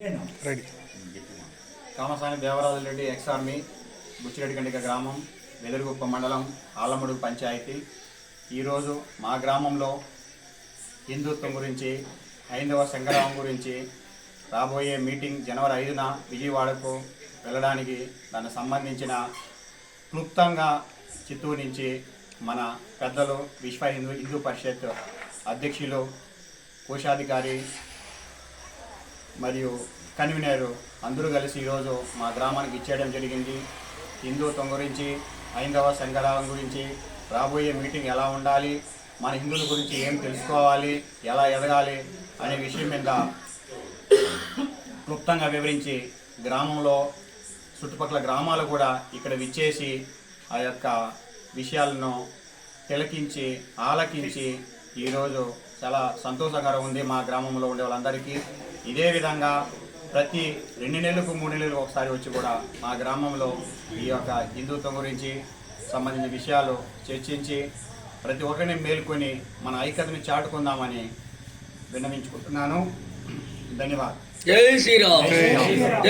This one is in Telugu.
Ready. Kamasani Devaraju Reddy ex army Buchireddikandika గ్రామం వెదురుగుప్ప మండలం ఆలమడు పంచాయతీ. ఈరోజు మా గ్రామంలో హిందుత్వం గురించి హైందవ సంగ్రహం గురించి రాబోయే మీటింగ్ జనవరి ఐదున విజయవాడకు వెళ్ళడానికి దానికి సంబంధించిన క్లుప్తంగా చిత్తూరు నుంచి మన పెద్దలు విశ్వ హిందూ హిందూ పరిషత్ అధ్యక్షులు కోశాధికారి మరియు కన్వీనర్ అందరూ కలిసి ఈరోజు మా గ్రామానికి ఇచ్చేయడం జరిగింది. హిందుత్వం గురించి హైందవ సంఘరావం గురించి రాబోయే మీటింగ్ ఎలా ఉండాలి మన హిందువుల గురించి ఏం తెలుసుకోవాలి ఎలా ఎదగాలి అనే విషయం మీద క్లుప్తంగా వివరించి గ్రామంలో చుట్టుపక్కల గ్రామాలు కూడా ఇక్కడ విచ్చేసి ఆ యొక్క విషయాలను తిలకించి ఆలకించి ఈరోజు చాలా సంతోషకరంగా ఉంది మా గ్రామంలో ఉండే వాళ్ళందరికీ. ఇదే విధంగా ప్రతి రెండు నెలలకు మూడు నెలలకు ఒకసారి వచ్చి కూడా మా గ్రామంలో ఈ యొక్క హిందుత్వం గురించి సంబంధించిన విషయాలు చర్చించి ప్రతి ఒక్కరిని మేల్కొని మన ఐక్యతని చాటుకుందామని విన్నవించుకుంటున్నాను. ధన్యవాదాలు. జై శ్రీరామ్.